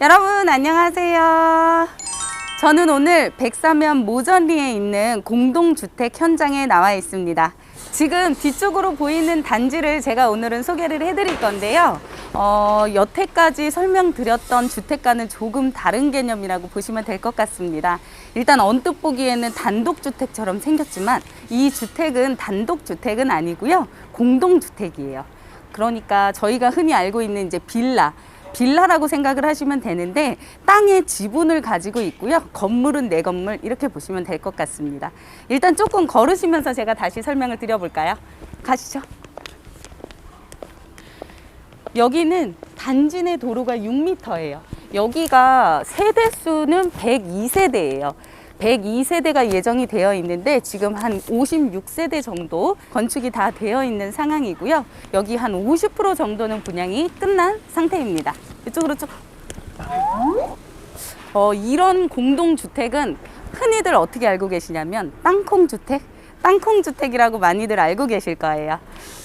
여러분 안녕하세요. 저는 오늘 백사면 모전리에 있는 공동주택 현장에 나와 있습니다. 지금 뒤쪽으로 보이는 단지를 제가 오늘은 소개를 해드릴 건데요. 어, 여태까지 설명드렸던 주택과는 조금 다른 개념이라고 보시면 될 것 같습니다. 일단 언뜻 보기에는 단독주택처럼 생겼지만 이 주택은 단독주택은 아니고요. 공동주택이에요. 그러니까 저희가 흔히 알고 있는 이제 빌라, 빌라라고 생각을 하시면 되는데 땅에 지분을 가지고 있고요. 건물은 내 건물 이렇게 보시면 될 것 같습니다. 일단 조금 걸으시면서 제가 다시 설명을 드려볼까요? 가시죠. 여기는 단지 내 도로가 6m예요. 여기가 세대 수는 102세대예요. 102세대가 예정이 되어 있는데 지금 한 56세대 정도 건축이 다 되어 있는 상황이고요. 여기 한 50% 정도는 분양이 끝난 상태입니다. 이쪽으로 쭉. 어, 이런 공동주택은 흔히들 어떻게 알고 계시냐면 땅콩주택? 땅콩주택이라고 많이들 알고 계실 거예요.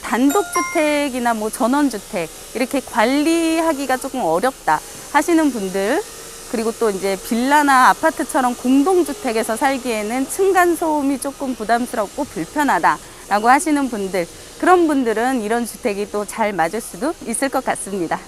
단독주택이나 뭐 전원주택 이렇게 관리하기가 조금 어렵다 하시는 분들 그리고 또 이제 빌라나 아파트처럼 공동주택에서 살기에는 층간소음이 조금 부담스럽고 불편하다라고 하시는 분들 그런 분들은 이런 주택이 또 잘 맞을 수도 있을 것 같습니다.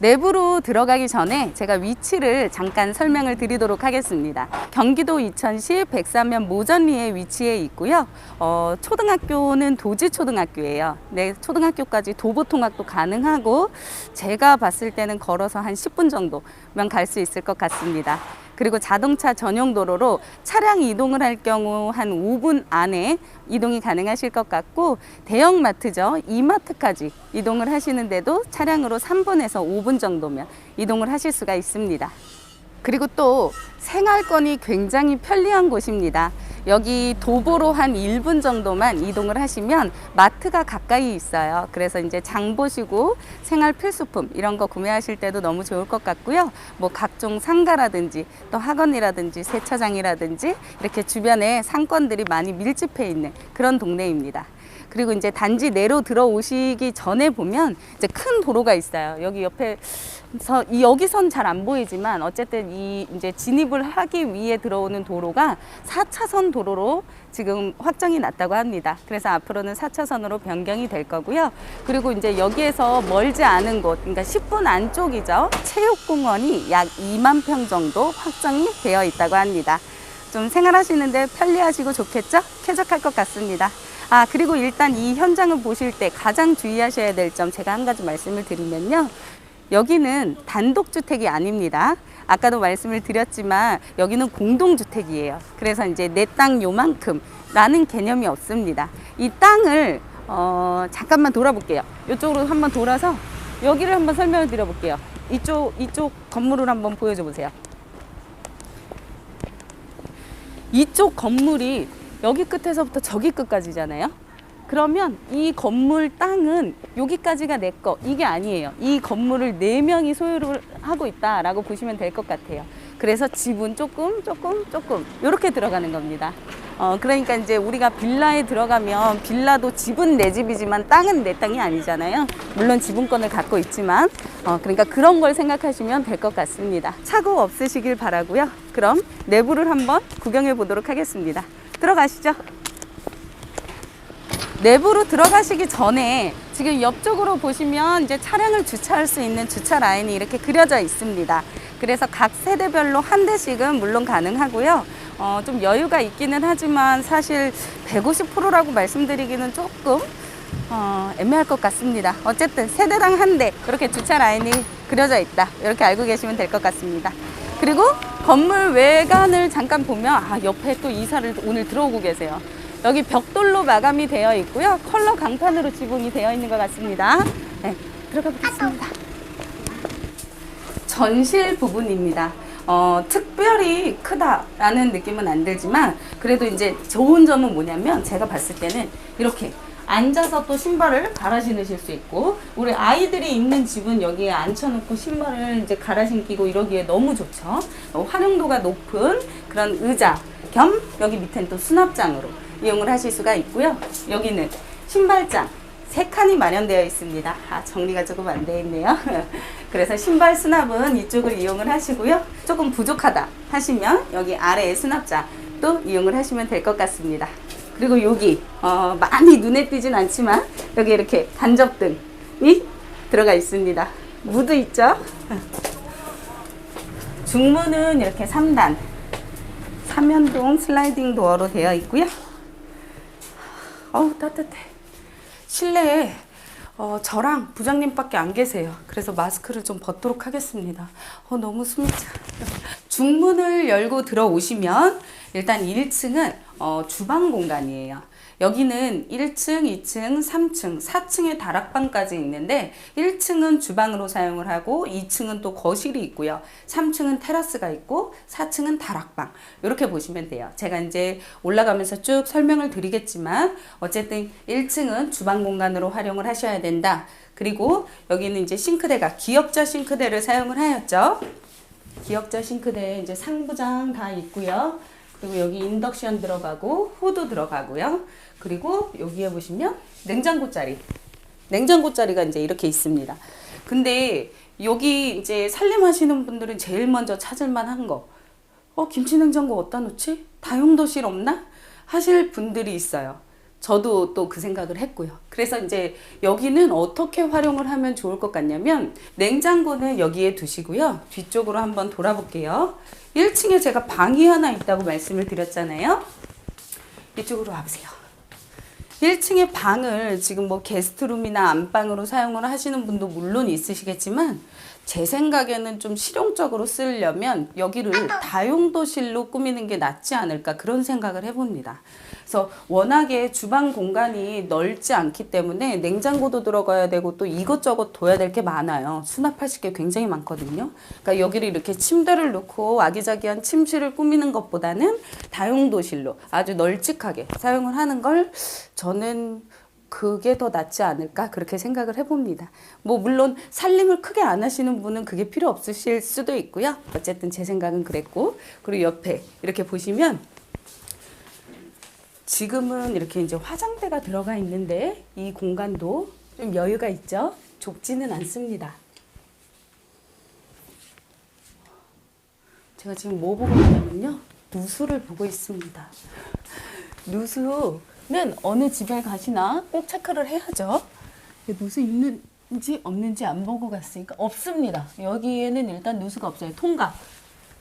내부로 들어가기 전에 제가 위치를 잠깐 설명을 드리도록 하겠습니다. 경기도 이천시 백사면 모전리에 위치해 있고요. 어, 초등학교는 도지초등학교예요. 네, 초등학교까지 도보통학도 가능하고 제가 봤을 때는 걸어서 한 10분 정도면 갈 수 있을 것 같습니다. 그리고 자동차 전용 도로로 차량 이동을 할 경우 한 5분 안에 이동이 가능하실 것 같고 대형 마트죠. 이마트까지 이동을 하시는데도 차량으로 3분에서 5분 정도면 이동을 하실 수가 있습니다. 그리고 또 생활권이 굉장히 편리한 곳입니다. 여기 도보로 한 1분 정도만 이동을 하시면 마트가 가까이 있어요. 그래서 이제 장 보시고 생활 필수품 이런 거 구매하실 때도 너무 좋을 것 같고요. 뭐 각종 상가라든지 또 학원이라든지 세차장이라든지 이렇게 주변에 상권들이 많이 밀집해 있는 그런 동네입니다. 그리고 이제 단지 내로 들어오시기 전에 보면 이제 큰 도로가 있어요. 여기 옆에서 이 여기선 잘 안 보이지만 어쨌든 이 이제 진입을 하기 위해 들어오는 도로가 4차선 도로로 지금 확정이 났다고 합니다. 그래서 앞으로는 4차선으로 변경이 될 거고요. 그리고 이제 여기에서 멀지 않은 곳, 그러니까 10분 안쪽이죠. 체육공원이 약 2만 평 정도 확정이 되어 있다고 합니다. 좀 생활하시는데 편리하시고 좋겠죠? 쾌적할 것 같습니다. 아, 그리고 일단 이 현장을 보실 때 가장 주의하셔야 될 점 제가 한 가지 말씀을 드리면요. 여기는 단독주택이 아닙니다. 아까도 말씀을 드렸지만 여기는 공동주택이에요. 그래서 이제 내 땅 요만큼 라는 개념이 없습니다. 이 땅을 어, 잠깐만 돌아볼게요. 이쪽으로 한번 돌아서 여기를 한번 설명을 드려볼게요. 이쪽, 이쪽 건물을 한번 보여줘 보세요. 이쪽 건물이 여기 끝에서부터 저기 끝까지잖아요. 그러면 이 건물 땅은 여기까지가 내 거, 이게 아니에요. 이 건물을 네 명이 소유를 하고 있다라고 보시면 될 것 같아요. 그래서 집은 조금, 조금, 조금, 이렇게 들어가는 겁니다. 어, 그러니까 이제 우리가 빌라에 들어가면 빌라도 집은 내 집이지만 땅은 내 땅이 아니잖아요. 물론 지분권을 갖고 있지만, 어, 그러니까 그런 걸 생각하시면 될 것 같습니다. 착오 없으시길 바라고요. 그럼 내부를 한번 구경해 보도록 하겠습니다. 들어가시죠. 내부로 들어가시기 전에 지금 옆쪽으로 보시면 이제 차량을 주차할 수 있는 주차 라인이 이렇게 그려져 있습니다. 그래서 각 세대별로 한 대씩은 물론 가능하고요. 어, 좀 여유가 있기는 하지만 사실 150%라고 말씀드리기는 조금 어, 애매할 것 같습니다. 어쨌든 세대당 한 대 그렇게 주차 라인이 그려져 있다. 이렇게 알고 계시면 될 것 같습니다. 그리고 건물 외관을 잠깐 보면 아, 옆에 또 이사를 오늘 들어오고 계세요. 여기 벽돌로 마감이 되어 있고요. 컬러 강판으로 지붕이 되어 있는 것 같습니다. 네, 들어가 보겠습니다. 전실 부분입니다. 어, 특별히 크다라는 느낌은 안 들지만 그래도 이제 좋은 점은 뭐냐면 제가 봤을 때는 이렇게 앉아서 또 신발을 갈아 신으실 수 있고 우리 아이들이 있는 집은 여기에 앉혀놓고 신발을 이제 갈아 신기고 이러기에 너무 좋죠. 어, 활용도가 높은 그런 의자 겸 여기 밑에는 또 수납장으로 이용을 하실 수가 있고요. 여기는 신발장 세 칸이 마련되어 있습니다. 아, 정리가 조금 안 되어 있네요. 그래서 신발 수납은 이쪽을 이용을 하시고요. 조금 부족하다 하시면 여기 아래에 수납자 또 이용을 하시면 될 것 같습니다. 그리고 여기 어, 많이 눈에 띄진 않지만 여기 이렇게 간접등이 들어가 있습니다. 무드 있죠? 중문은 이렇게 3단 3연동 슬라이딩 도어로 되어 있고요. 어우 따뜻해. 실내에 어, 저랑 부장님밖에 안 계세요. 그래서 마스크를 좀 벗도록 하겠습니다. 어, 너무 숨이 차. 중문을 열고 들어오시면 일단 1층은 어, 주방 공간이에요. 여기는 1층, 2층, 3층, 4층에 다락방까지 있는데 1층은 주방으로 사용을 하고 2층은 또 거실이 있고요. 3층은 테라스가 있고 4층은 다락방. 이렇게 보시면 돼요. 제가 이제 올라가면서 쭉 설명을 드리겠지만 어쨌든 1층은 주방 공간으로 활용을 하셔야 된다. 그리고 여기는 이제 싱크대가 기역자 싱크대를 사용을 하였죠. 기역자 싱크대에 이제 상부장 다 있고요. 그리고 여기 인덕션 들어가고 후드 들어가고요. 그리고 여기에 보시면 냉장고 자리. 냉장고 자리가 이제 이렇게 있습니다. 근데 여기 이제 살림하시는 분들은 제일 먼저 찾을 만한 거. 어, 김치 냉장고 어디다 놓지? 다용도실 없나? 하실 분들이 있어요. 저도 또 그 생각을 했고요. 그래서 이제 여기는 어떻게 활용을 하면 좋을 것 같냐면 냉장고는 여기에 두시고요. 뒤쪽으로 한번 돌아볼게요. 1층에 제가 방이 하나 있다고 말씀을 드렸잖아요. 이쪽으로 와보세요. 1층에 방을 지금 뭐 게스트룸이나 안방으로 사용을 하시는 분도 물론 있으시겠지만 제 생각에는 좀 실용적으로 쓰려면 여기를 다용도실로 꾸미는 게 낫지 않을까 그런 생각을 해봅니다. 그래서 워낙에 주방 공간이 넓지 않기 때문에 냉장고도 들어가야 되고 또 이것저것 둬야 될 게 많아요. 수납하실 게 굉장히 많거든요. 그러니까 여기를 이렇게 침대를 놓고 아기자기한 침실을 꾸미는 것보다는 다용도실로 아주 널찍하게 사용을 하는 걸 저는 그게 더 낫지 않을까 그렇게 생각을 해봅니다. 뭐 물론 살림을 크게 안 하시는 분은 그게 필요 없으실 수도 있고요. 어쨌든 제 생각은 그랬고 그리고 옆에 이렇게 보시면 지금은 이렇게 이제 화장대가 들어가 있는데 이 공간도 좀 여유가 있죠. 좁지는 않습니다. 제가 지금 뭐 보고 있냐면요. 누수를 보고 있습니다. 누수는 어느 집에 가시나 꼭 체크를 해야죠. 누수 있는지 없는지 안 보고 갔으니까 없습니다. 여기에는 일단 누수가 없어요. 통각.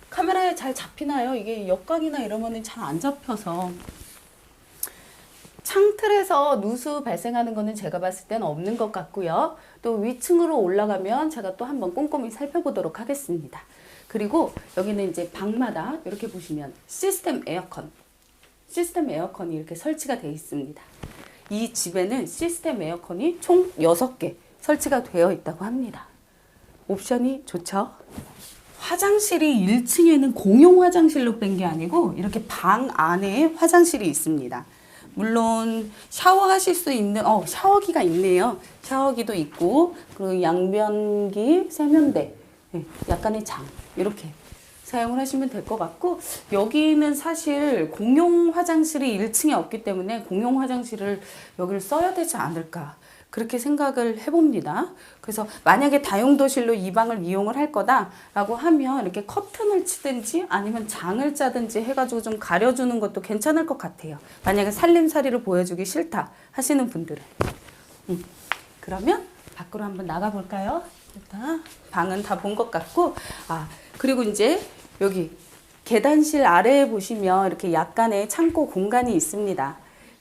카메라에 잘 잡히나요? 이게 역광이나 이러면은 잘안 잡혀서 창틀에서 누수 발생하는 거는 제가 봤을 때는 없는 것 같고요. 또 위층으로 올라가면 제가 또 한번 꼼꼼히 살펴보도록 하겠습니다. 그리고 여기는 이제 방마다 이렇게 보시면 시스템 에어컨, 시스템 에어컨이 이렇게 설치가 되어 있습니다. 이 집에는 시스템 에어컨이 총 6개 설치가 되어 있다고 합니다. 옵션이 좋죠? 화장실이 1층에는 공용 화장실로 뺀 게 아니고 이렇게 방 안에 화장실이 있습니다. 물론 샤워하실 수 있는 어 샤워기가 있네요. 샤워기도 있고 그리고 양변기, 세면대, 네, 약간의 장 이렇게 사용을 하시면 될 것 같고 여기는 사실 공용 화장실이 1층에 없기 때문에 공용 화장실을 여기를 써야 되지 않을까 그렇게 생각을 해봅니다. 그래서 만약에 다용도실로 이 방을 이용을 할 거다라고 하면 이렇게 커튼을 치든지 아니면 장을 짜든지 해가지고 좀 가려주는 것도 괜찮을 것 같아요. 만약에 살림살이를 보여주기 싫다 하시는 분들은. 음, 그러면 밖으로 한번 나가 볼까요? 일단 방은 다 본 것 같고 아 그리고 이제 여기 계단실 아래에 보시면 이렇게 약간의 창고 공간이 있습니다.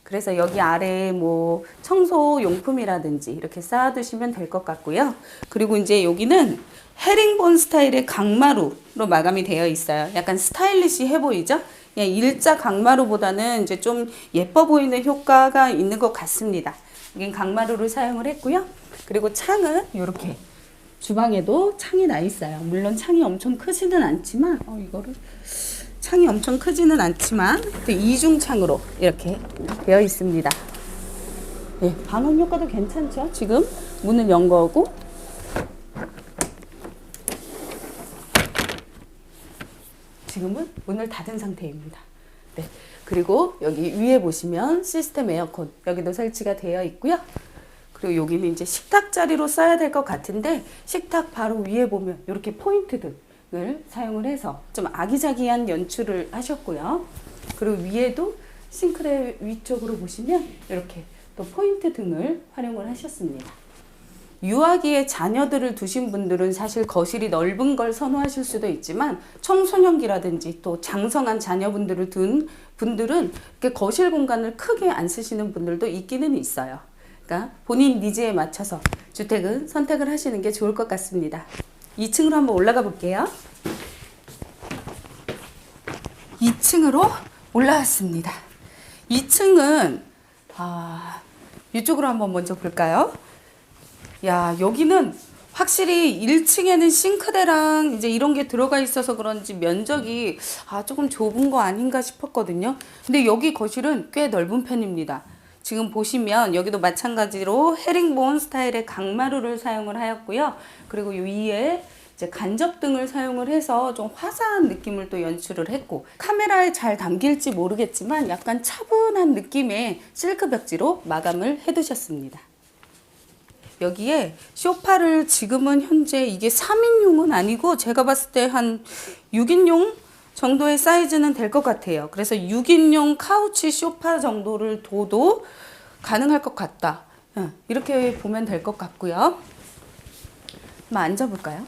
그래서 여기 아래에 뭐 청소 용품이라든지 이렇게 쌓아두시면 될 것 같고요. 그리고 이제 여기는 헤링본 스타일의 강마루로 마감이 되어 있어요. 약간 스타일리시해 보이죠? 그냥 일자 강마루보다는 이제 좀 예뻐 보이는 효과가 있는 것 같습니다. 여긴 강마루를 사용을 했고요. 그리고 창은 이렇게 주방에도 창이 나 있어요. 물론 창이 엄청 크지는 않지만 어 이거를 창이 엄청 크지는 않지만 그 이중 창으로 이렇게 되어 있습니다. 예, 방음 효과도 괜찮죠? 지금 문을 연 거고 지금은 문을 닫은 상태입니다. 네. 그리고 여기 위에 보시면 시스템 에어컨 여기도 설치가 되어 있고요. 그리고 여기는 이제 식탁 자리로 써야 될 것 같은데 식탁 바로 위에 보면 이렇게 포인트 등 을 사용을 해서 좀 아기자기한 연출을 하셨고요. 그리고 위에도 싱크대 위쪽으로 보시면 이렇게 또 포인트 등을 활용을 하셨습니다. 유아기에 자녀들을 두신 분들은 사실 거실이 넓은 걸 선호하실 수도 있지만 청소년기라든지 또 장성한 자녀분들을 둔 분들은 이렇게 거실 공간을 크게 안 쓰시는 분들도 있기는 있어요. 그러니까 본인 니즈에 맞춰서 주택은 선택을 하시는 게 좋을 것 같습니다. 2층으로 한번 올라가 볼게요. 2층으로 올라왔습니다. 2층은 아, 이쪽으로 한번 먼저 볼까요? 야, 여기는 확실히 1층에는 싱크대랑 이제 이런 게 들어가 있어서 그런지 면적이 아, 조금 좁은 거 아닌가 싶었거든요. 근데 여기 거실은 꽤 넓은 편입니다. 지금 보시면 여기도 마찬가지로 헤링본 스타일의 강마루를 사용을 하였고요. 그리고 요 위에 이제 간접 등을 사용을 해서 좀 화사한 느낌을 또 연출을 했고 카메라에 잘 담길지 모르겠지만 약간 차분한 느낌의 실크 벽지로 마감을 해두셨습니다. 여기에 소파를 지금은 현재 이게 3인용은 아니고 제가 봤을 때 한 6인용 정도의 사이즈는 될 것 같아요. 그래서 6인용 카우치 소파 정도를 둬도 가능할 것 같다. 응, 이렇게 보면 될 것 같고요. 한번 앉아볼까요?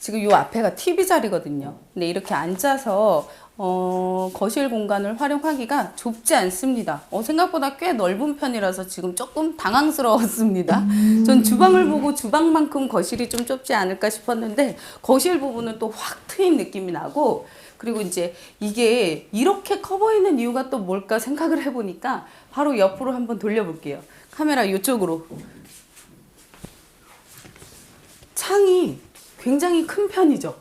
지금 요 앞에가 TV 자리거든요. 근데 이렇게 앉아서 어, 거실 공간을 활용하기가 좁지 않습니다. 어, 생각보다 꽤 넓은 편이라서 지금 조금 당황스러웠습니다. 전 주방을 보고 주방만큼 거실이 좀 좁지 않을까 싶었는데 거실 부분은 또 확 트인 느낌이 나고 그리고 이제 이게 이렇게 커 보이는 이유가 또 뭘까 생각을 해보니까 바로 옆으로 한번 돌려볼게요. 카메라 이쪽으로. 창이 굉장히 큰 편이죠.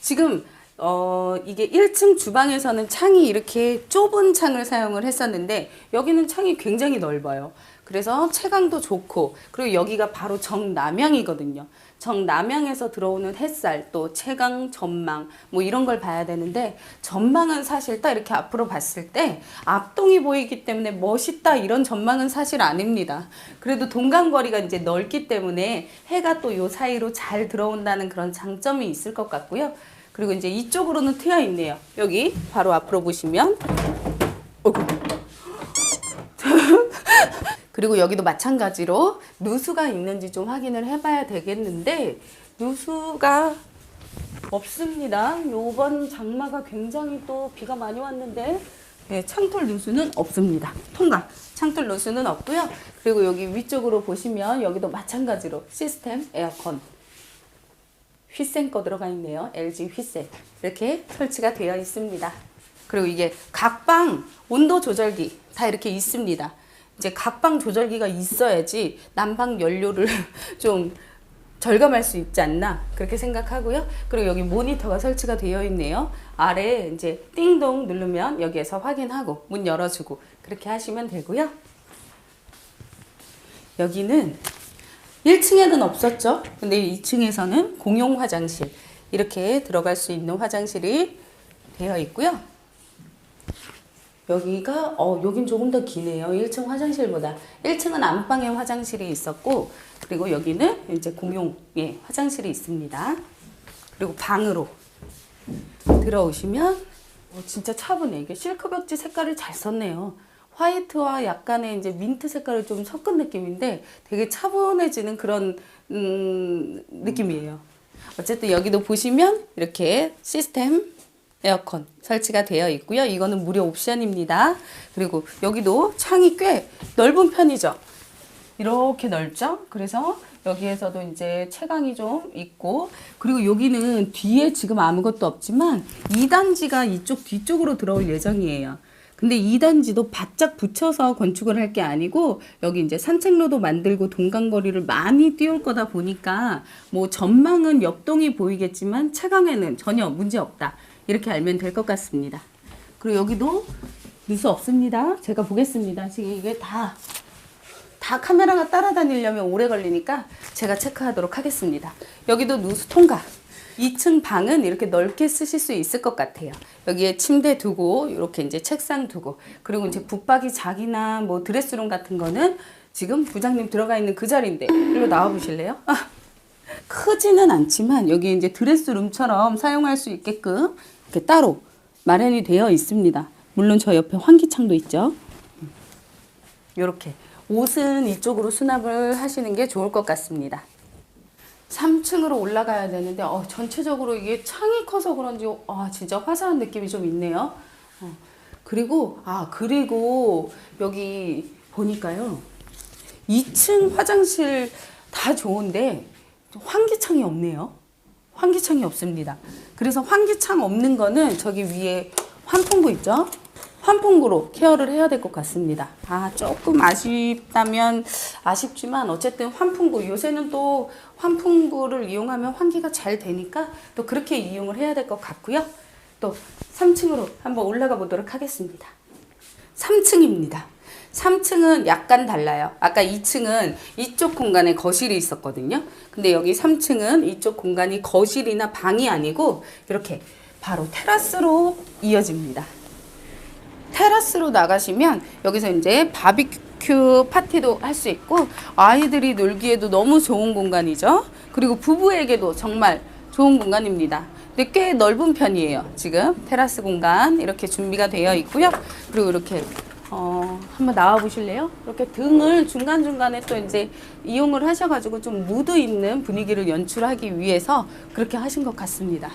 지금 어 이게 1층 주방에서는 창이 이렇게 좁은 창을 사용을 했었는데 여기는 창이 굉장히 넓어요. 그래서 채광도 좋고 그리고 여기가 바로 정남향이거든요. 정남향에서 들어오는 햇살 또 채광 전망 뭐 이런 걸 봐야 되는데 전망은 사실 딱 이렇게 앞으로 봤을 때 앞동이 보이기 때문에 멋있다 이런 전망은 사실 아닙니다. 그래도 동간거리가 이제 넓기 때문에 해가 또 요 사이로 잘 들어온다는 그런 장점이 있을 것 같고요. 그리고 이제 이쪽으로는 트여 있네요. 여기 바로 앞으로 보시면. 그리고 여기도 마찬가지로 누수가 있는지 좀 확인을 해봐야 되겠는데 누수가 없습니다. 요번 장마가 굉장히 또 비가 많이 왔는데 네, 창틀 누수는 없습니다. 통과. 창틀 누수는 없고요. 그리고 여기 위쪽으로 보시면 여기도 마찬가지로 시스템 에어컨 휘센 거 들어가 있네요. LG 휘센 이렇게 설치가 되어 있습니다. 그리고 이게 각방 온도 조절기 다 이렇게 있습니다. 이제 각방 조절기가 있어야지 난방 연료를 좀 절감할 수 있지 않나 그렇게 생각하고요. 그리고 여기 모니터가 설치가 되어 있네요. 아래 이제 띵동 누르면 여기에서 확인하고 문 열어주고 그렇게 하시면 되고요. 여기는 1층에는 없었죠. 근데 2층에서는 공용 화장실 이렇게 들어갈 수 있는 화장실이 되어 있고요. 여기가 어 여긴 조금 더 기네요. 1층 화장실보다 1층은 안방에 화장실이 있었고 그리고 여기는 이제 공용의 화장실이 있습니다. 그리고 방으로 들어오시면 어, 진짜 차분해. 이게 실크 벽지 색깔을 잘 썼네요. 화이트와 약간의 이제 민트 색깔을 좀 섞은 느낌인데 되게 차분해지는 그런 음, 느낌이에요. 어쨌든 여기도 보시면 이렇게 시스템 에어컨 설치가 되어 있고요. 이거는 무료 옵션입니다. 그리고 여기도 창이 꽤 넓은 편이죠. 이렇게 넓죠? 그래서 여기에서도 이제 채광이 좀 있고 그리고 여기는 뒤에 지금 아무것도 없지만 2단지가 이쪽 뒤쪽으로 들어올 예정이에요. 근데 2단지도 바짝 붙여서 건축을 할 게 아니고 여기 이제 산책로도 만들고 동간거리를 많이 띄울 거다 보니까 뭐 전망은 옆동이 보이겠지만 채광에는 전혀 문제 없다. 이렇게 알면 될 것 같습니다. 그리고 여기도 누수 없습니다. 제가 보겠습니다. 지금 이게 다, 다 카메라가 따라다니려면 오래 걸리니까 제가 체크하도록 하겠습니다. 여기도 누수 통과. 2층 방은 이렇게 넓게 쓰실 수 있을 것 같아요. 여기에 침대 두고, 이렇게 이제 책상 두고, 그리고 이제 붙박이 자기나 뭐 드레스룸 같은 거는 지금 부장님 들어가 있는 그 자리인데 일로 나와 보실래요? 아, 크지는 않지만 여기 이제 드레스룸처럼 사용할 수 있게끔 이렇게 따로 마련이 되어 있습니다. 물론 저 옆에 환기창도 있죠. 이렇게 옷은 이쪽으로 수납을 하시는 게 좋을 것 같습니다. 3층으로 올라가야 되는데 어, 전체적으로 이게 창이 커서 그런지 아, 진짜 화사한 느낌이 좀 있네요. 어, 그리고 아 그리고 여기 보니까요 2층 화장실 다 좋은데 환기창이 없네요. 환기창이 없습니다. 그래서 환기창 없는 거는 저기 위에 환풍구 있죠? 환풍구로 케어를 해야 될 것 같습니다. 아, 조금 아쉽다면 아쉽지만 어쨌든 환풍구 요새는 또 환풍구를 이용하면 환기가 잘 되니까 또 그렇게 이용을 해야 될 것 같고요. 또 3층으로 한번 올라가 보도록 하겠습니다. 3층입니다. 3층은 약간 달라요. 아까 2층은 이쪽 공간에 거실이 있었거든요. 근데 여기 3층은 이쪽 공간이 거실이나 방이 아니고 이렇게 바로 테라스로 이어집니다. 테라스로 나가시면 여기서 이제 바비큐 파티도 할 수 있고 아이들이 놀기에도 너무 좋은 공간이죠. 그리고 부부에게도 정말 좋은 공간입니다. 근데 꽤 넓은 편이에요. 지금 테라스 공간 이렇게 준비가 되어 있고요. 그리고 이렇게 어, 한번 나와 보실래요? 이렇게 등을 중간중간에 또 이제 이용을 하셔가지고 좀 무드 있는 분위기를 연출하기 위해서 그렇게 하신 것 같습니다.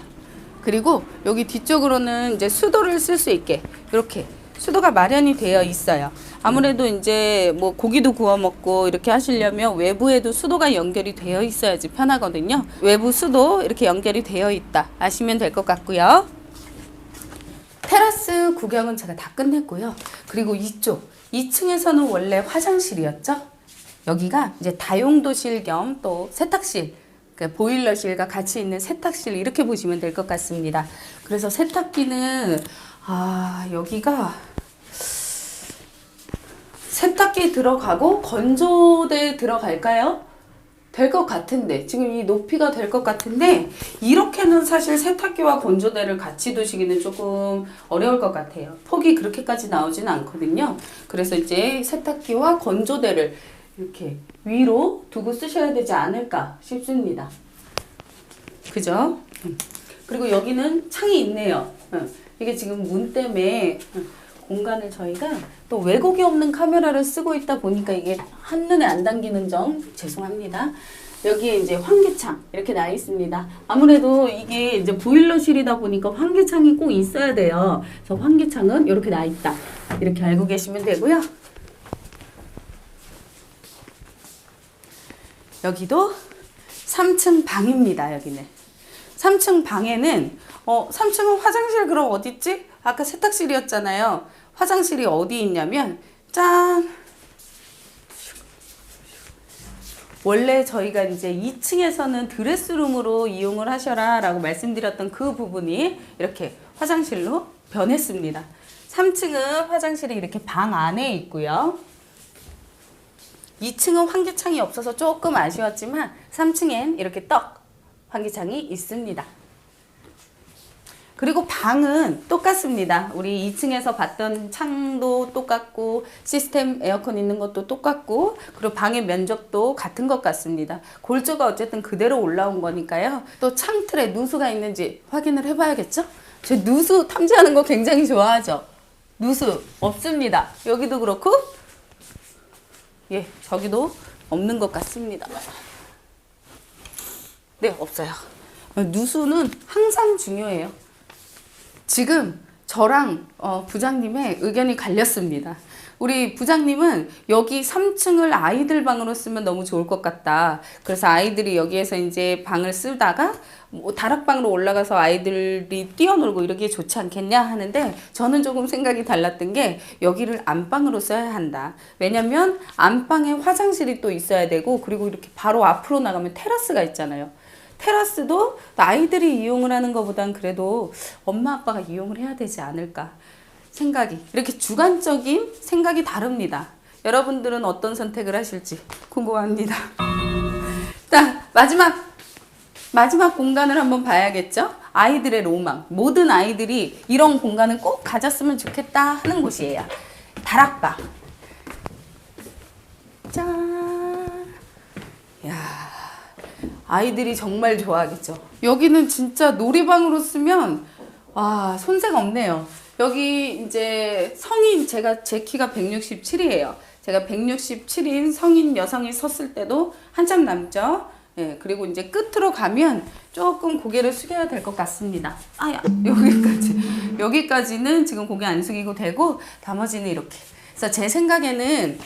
그리고 여기 뒤쪽으로는 이제 수도를 쓸 수 있게 이렇게 수도가 마련이 되어 있어요. 아무래도 이제 뭐 고기도 구워 먹고 이렇게 하시려면 외부에도 수도가 연결이 되어 있어야지 편하거든요. 외부 수도 이렇게 연결이 되어 있다 아시면 될 것 같고요. 테라스 구경은 제가 다 끝냈고요. 그리고 이쪽 2층에서는 원래 화장실이었죠. 여기가 이제 다용도실 겸 또 세탁실, 그 보일러실과 같이 있는 세탁실 이렇게 보시면 될 것 같습니다. 그래서 세탁기는 아 여기가 세탁기 들어가고 건조대 들어갈까요? 될 것 같은데 지금 이 높이가 될 것 같은데 이렇게는 사실 세탁기와 건조대를 같이 두시기는 조금 어려울 것 같아요. 폭이 그렇게까지 나오지는 않거든요. 그래서 이제 세탁기와 건조대를 이렇게 위로 두고 쓰셔야 되지 않을까 싶습니다. 그죠? 음. 그리고 여기는 창이 있네요. 음. 이게 지금 문 때문에 음, 공간을 저희가 또 왜곡이 없는 카메라를 쓰고 있다 보니까 이게 한눈에 안 담기는 점 죄송합니다. 여기에 이제 환기창 이렇게 나 있습니다. 아무래도 이게 이제 보일러실이다 보니까 환기창이 꼭 있어야 돼요. 그래서 환기창은 이렇게 나 있다. 이렇게 알고 계시면 되고요. 여기도 3층 방입니다. 여기는 3층 방에는 어 3층은 화장실 그럼 어디 있지? 아까 세탁실이었잖아요. 화장실이 어디 있냐면 짠. 원래 저희가 이제 2층에서는 드레스룸으로 이용을 하셔라 라고 말씀드렸던 그 부분이 이렇게 화장실로 변했습니다. 3층은 화장실이 이렇게 방 안에 있고요. 2층은 환기창이 없어서 조금 아쉬웠지만 3층엔 이렇게 떡 환기창이 있습니다. 그리고 방은 똑같습니다. 우리 2층에서 봤던 창도 똑같고 시스템 에어컨 있는 것도 똑같고 그리고 방의 면적도 같은 것 같습니다. 골조가 어쨌든 그대로 올라온 거니까요. 또 창틀에 누수가 있는지 확인을 해봐야겠죠? 제 누수 탐지하는 거 굉장히 좋아하죠. 누수 없습니다. 여기도 그렇고 예, 저기도 없는 것 같습니다. 네, 없어요. 누수는 항상 중요해요. 지금 저랑 어, 부장님의 의견이 갈렸습니다. 우리 부장님은 여기 3층을 아이들 방으로 쓰면 너무 좋을 것 같다. 그래서 아이들이 여기에서 이제 방을 쓰다가 뭐 다락방으로 올라가서 아이들이 뛰어놀고 이러기에 좋지 않겠냐 하는데 저는 조금 생각이 달랐던 게 여기를 안방으로 써야 한다. 왜냐면 안방에 화장실이 또 있어야 되고 그리고 이렇게 바로 앞으로 나가면 테라스가 있잖아요. 테라스도 아이들이 이용을 하는 것보단 그래도 엄마 아빠가 이용을 해야 되지 않을까 생각이 이렇게 주관적인 생각이 다릅니다. 여러분들은 어떤 선택을 하실지 궁금합니다. 자 마지막 마지막 공간을 한번 봐야겠죠? 아이들의 로망. 모든 아이들이 이런 공간을 꼭 가졌으면 좋겠다 하는 곳이에요. 다락방. 짠. 야, 아이들이 정말 좋아하겠죠. 여기는 진짜 놀이방으로 쓰면 와 손색 없네요. 여기 이제 성인 제가 제 키가 167이에요. 제가 167인 성인 여성이 섰을 때도 한참 남죠. 예, 그리고 이제 끝으로 가면 조금 고개를 숙여야 될 것 같습니다. 아야, 여기까지. 여기까지는 지금 고개 안 숙이고 되고, 나머지는 이렇게. 그래서 제 생각에는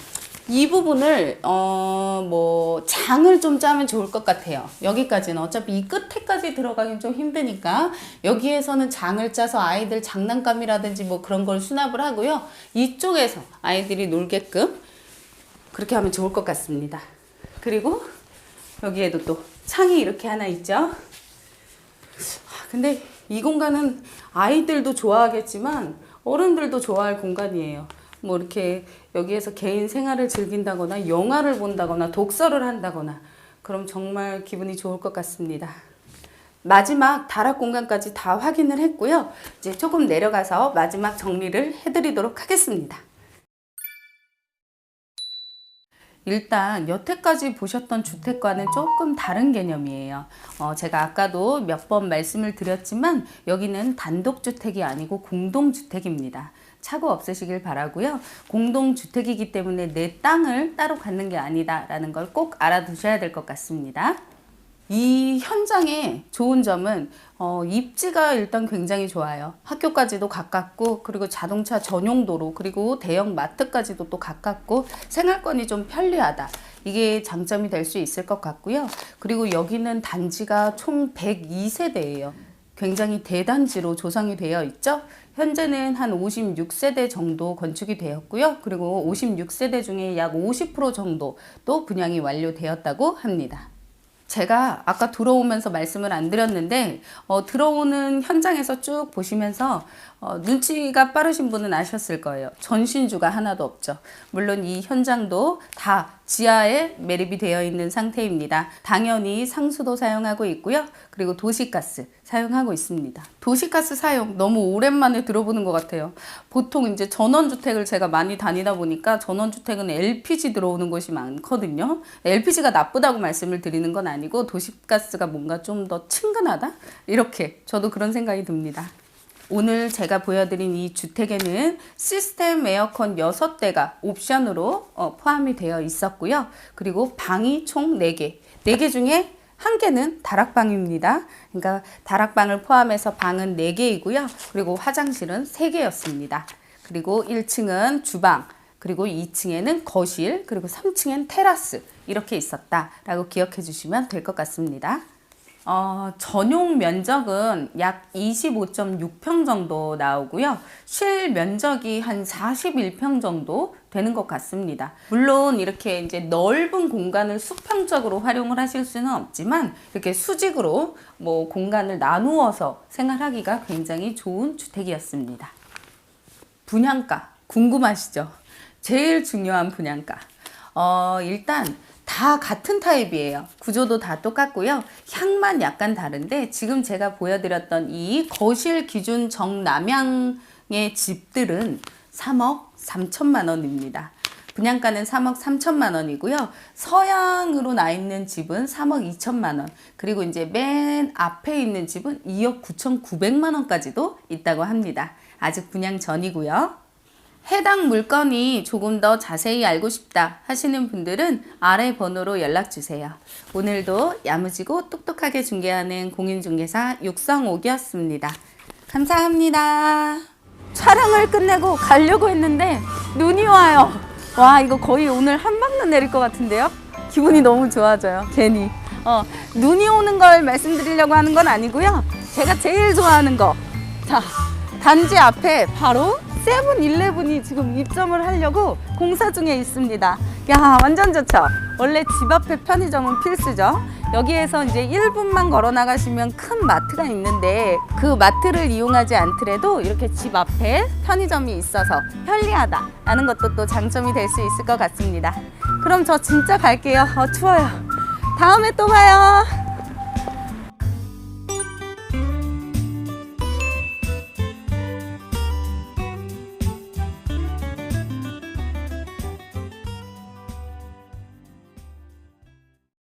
이 부분을, 어, 뭐, 장을 좀 짜면 좋을 것 같아요. 여기까지는. 어차피 이 끝에까지 들어가긴 좀 힘드니까, 여기에서는 장을 짜서 아이들 장난감이라든지 뭐 그런 걸 수납을 하고요. 이쪽에서 아이들이 놀게끔 그렇게 하면 좋을 것 같습니다. 그리고 여기에도 또 창이 이렇게 하나 있죠. 아, 근데 이 공간은 아이들도 좋아하겠지만 어른들도 좋아할 공간이에요. 뭐 이렇게 여기에서 개인 생활을 즐긴다거나 영화를 본다거나 독서를 한다거나 그럼 정말 기분이 좋을 것 같습니다. 마지막 다락 공간까지 다 확인을 했고요. 이제 조금 내려가서 마지막 정리를 해드리도록 하겠습니다. 일단 여태까지 보셨던 주택과는 조금 다른 개념이에요. 어, 제가 아까도 몇 번 말씀을 드렸지만 여기는 단독주택이 아니고 공동주택입니다. 차고 없으시길 바라고요. 공동주택이기 때문에 내 땅을 따로 갖는 게 아니다라는 걸 꼭 알아두셔야 될 것 같습니다. 이 현장의 좋은 점은 어, 입지가 일단 굉장히 좋아요. 학교까지도 가깝고 그리고 자동차 전용 도로 그리고 대형 마트까지도 또 가깝고 생활권이 좀 편리하다. 이게 장점이 될 수 있을 것 같고요. 그리고 여기는 단지가 총 102세대예요. 굉장히 대단지로 조성이 되어 있죠. 현재는 한 56세대 정도 건축이 되었고요. 그리고 56세대 중에 약 50% 정도 또 분양이 완료되었다고 합니다. 제가 아까 들어오면서 말씀을 안 드렸는데 어, 들어오는 현장에서 쭉 보시면서 어, 눈치가 빠르신 분은 아셨을 거예요. 전신주가 하나도 없죠. 물론 이 현장도 다 지하에 매립이 되어 있는 상태입니다. 당연히 상수도 사용하고 있고요. 그리고 도시가스 사용하고 있습니다. 도시가스 사용 너무 오랜만에 들어보는 것 같아요. 보통 이제 전원주택을 제가 많이 다니다 보니까 전원주택은 LPG 들어오는 곳이 많거든요. LPG가 나쁘다고 말씀을 드리는 건 아니고 도시가스가 뭔가 좀 더 친근하다? 이렇게 저도 그런 생각이 듭니다. 오늘 제가 보여드린 이 주택에는 시스템 에어컨 6대가 옵션으로 어, 포함이 되어 있었고요. 그리고 방이 총 4개. 4개 중에 한 개는 다락방입니다. 그러니까 다락방을 포함해서 방은 4개이고요. 그리고 화장실은 3개였습니다. 그리고 1층은 주방, 그리고 2층에는 거실, 그리고 3층엔 테라스 이렇게 있었다라고 기억해 주시면 될 것 같습니다. 어, 전용 면적은 약 25.6평 정도 나오고요. 실 면적이 한 41평 정도 되는 것 같습니다. 물론 이렇게 이제 넓은 공간을 수평적으로 활용을 하실 수는 없지만 이렇게 수직으로 뭐 공간을 나누어서 생활하기가 굉장히 좋은 주택이었습니다. 분양가 궁금하시죠? 제일 중요한 분양가. 어, 일단 다 같은 타입이에요. 구조도 다 똑같고요. 향만 약간 다른데 지금 제가 보여드렸던 이 거실 기준 정남향의 집들은 3억 3천만 원입니다. 분양가는 3억 3천만 원이고요. 서양으로 나 있는 집은 3억 2천만 원. 그리고 이제 맨 앞에 있는 집은 2억 9천 9백만 원까지도 있다고 합니다. 아직 분양 전이고요. 해당 물건이 조금 더 자세히 알고 싶다 하시는 분들은 아래 번호로 연락 주세요. 오늘도 야무지고 똑똑하게 중개하는 공인중개사 육성옥이었습니다. 감사합니다. 촬영을 끝내고 가려고 했는데 눈이 와요. 와 이거 거의 오늘 한 방울 내릴 것 같은데요? 기분이 너무 좋아져요. 괜히. 어, 눈이 오는 걸 말씀드리려고 하는 건 아니고요. 제가 제일 좋아하는 거. 자, 단지 앞에 바로 세븐일레븐이 지금 입점을 하려고 공사 중에 있습니다. 야, 완전 좋죠? 원래 집 앞에 편의점은 필수죠. 여기에서 이제 1분만 걸어 나가시면 큰 마트가 있는데 그 마트를 이용하지 않더라도 이렇게 집 앞에 편의점이 있어서 편리하다라는 것도 또 장점이 될 수 있을 것 같습니다. 그럼 저 진짜 갈게요. 어, 추워요. 다음에 또 봐요.